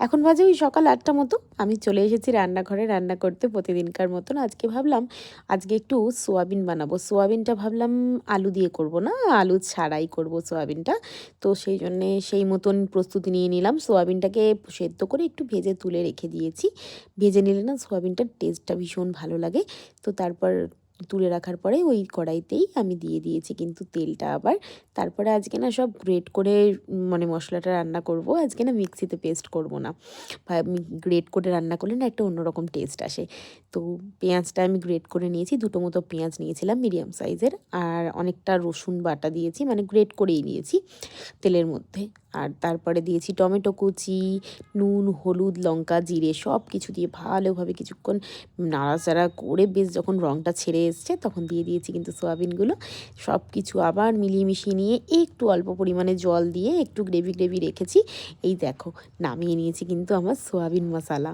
এখন বাজে ওই সকাল আটটা মতো। আমি চলে এসেছি রান্নাঘরে, রান্না করতে প্রতিদিনকার মতন। আজকে ভাবলাম, আজকে একটু সোয়াবিন বানাবো। সোয়াবিনটা ভাবলাম আলু দিয়ে করব না? আলু ছাড়াই করব সোয়াবিনটা। তো সেই জন্যে সেই মতন প্রস্তুতি নিয়ে নিলাম। সোয়াবিনটাকে সেদ্ধ করে একটু ভেজে তুলে রেখে দিয়েছি। ভেজে নিলে না, সোয়াবিনটার টেস্টটা ভীষণ ভালো লাগে। তো তারপর তুলে রাখার পরে ওই কড়াইতেই আমি দিয়ে দিয়েছি কিন্তু তেলটা আবার। তারপরে আজকে না সব গ্রেট করে মানে মশলাটা রান্না করব। আজকে না মিক্সিতে পেস্ট করব না। গ্রেট করে রান্না করলে না একটা অন্যরকম টেস্ট আসে। তো পেঁয়াজটা আমি গ্রেট করে নিয়েছি, দুটো মতো পেঁয়াজ নিয়েছিলাম মিডিয়াম সাইজের। আর অনেকটা রসুন বাটা দিয়েছি মানে গ্রেট করেই নিয়েছি তেলের মধ্যে। আর তারপরে দিয়েছি টমেটো কুচি, নুন, হলুদ, লঙ্কা, জিরে সব কিছু দিয়ে ভালোভাবে কিছুক্ষণ নাড়াচাড়া করে বেশ যখন রঙটা ছেড়ে এসছে তখন দিয়ে দিয়েছি কিন্তু সোয়াবিনগুলো। সব কিছু আবার মিলিয়ে মিশিয়ে নিয়ে একটু অল্প পরিমাণে জল দিয়ে একটু গ্রেভি গ্রেভি রেখেছি। এই দেখো, নামিয়ে নিয়েছি কিন্তু আমার সোয়াবিন মশালা।